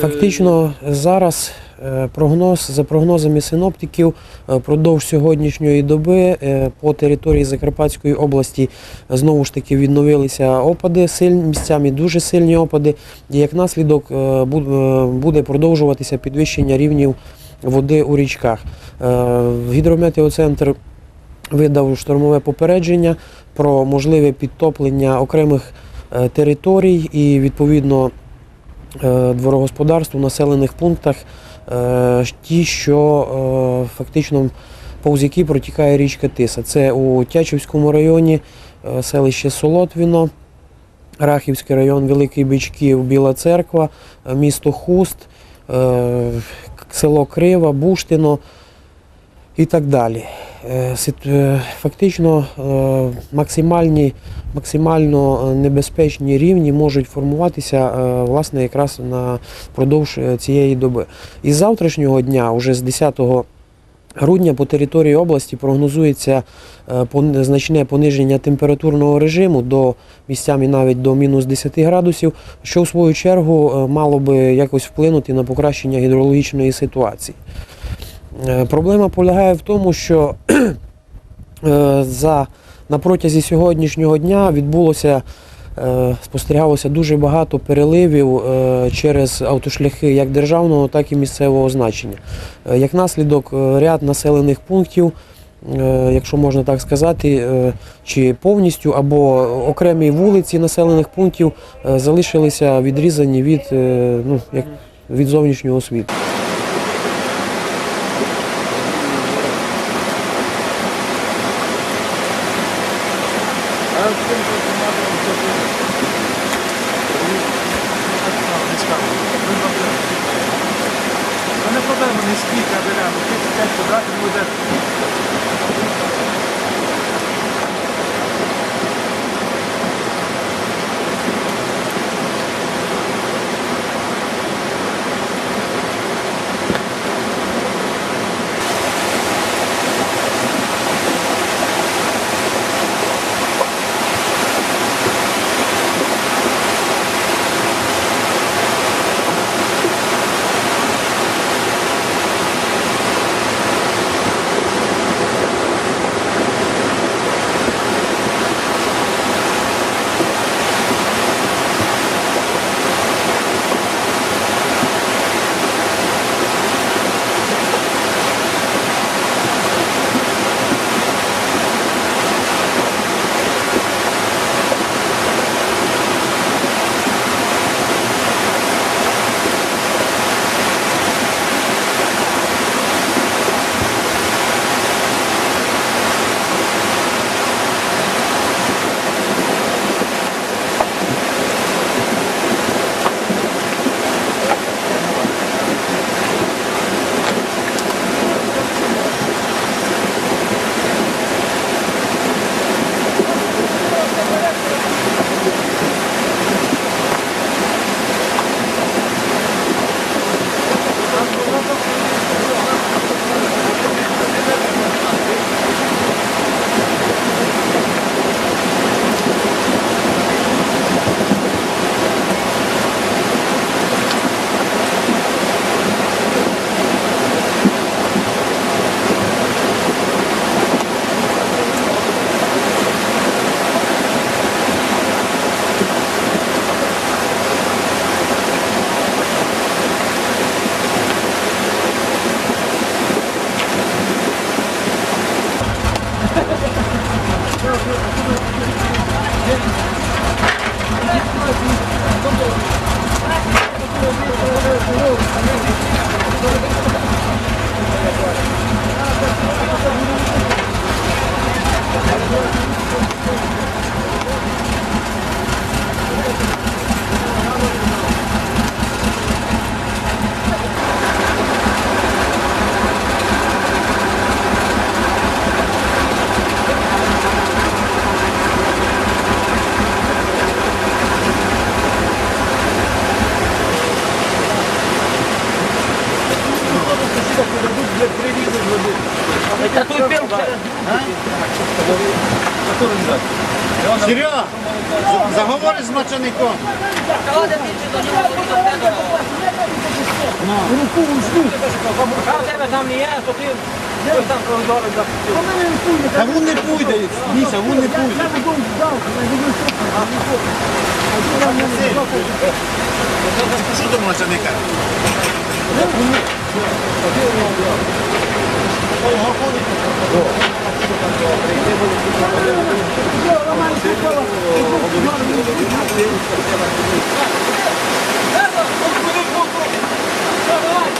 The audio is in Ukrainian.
Фактично зараз е, прогноз за прогнозами синоптиків е, впродовж сьогоднішньої доби е, по території Закарпатської області е, знову ж таки відновилися опади, сильні місцями дуже сильні опади. І як наслідок е, бу- е, буде продовжуватися підвищення рівнів води у річках. Е, Гідрометеоцентр видав штормове попередження про можливе підтоплення окремих е, територій і відповідно е, дворогосподарств у населених пунктах, е, ті, що е, фактично повз які протікає річка Тиса. Це у Тячівському районі е, селище Солотвіно, Рахівський район, Великий Бичків, Біла Церква, е, місто Хуст, е, село Крива, Буштино і так далі. Е, е, Фактично е, максимальні, максимально небезпечні рівні можуть формуватися власне якраз на продовж цієї доби. Із завтрашнього дня, уже з 10 грудня, по території області прогнозується значне пониження температурного режиму до місцями навіть до мінус 10 градусів, що в свою чергу мало би якось вплинути на покращення гідрологічної ситуації. Е, Проблема полягає в тому, що е, за, на протязі сьогоднішнього дня відбулося, е, спостерігалося дуже багато переливів через автошляхи як державного, так і місцевого значення. Як наслідок, ряд населених пунктів, якщо можна так сказати, чи повністю або окремі вулиці населених пунктів залишилися відрізані від, ну, як, від зовнішнього світу. Ну не проблема, не скільки, а деля, 35 квадратів буде. Серега, заговори з начальником. Та ладно, ти чи то не Руку вжду. А там там А він не пуйде, Міша, він не пуйде. Що ти можеш Давай! Давай!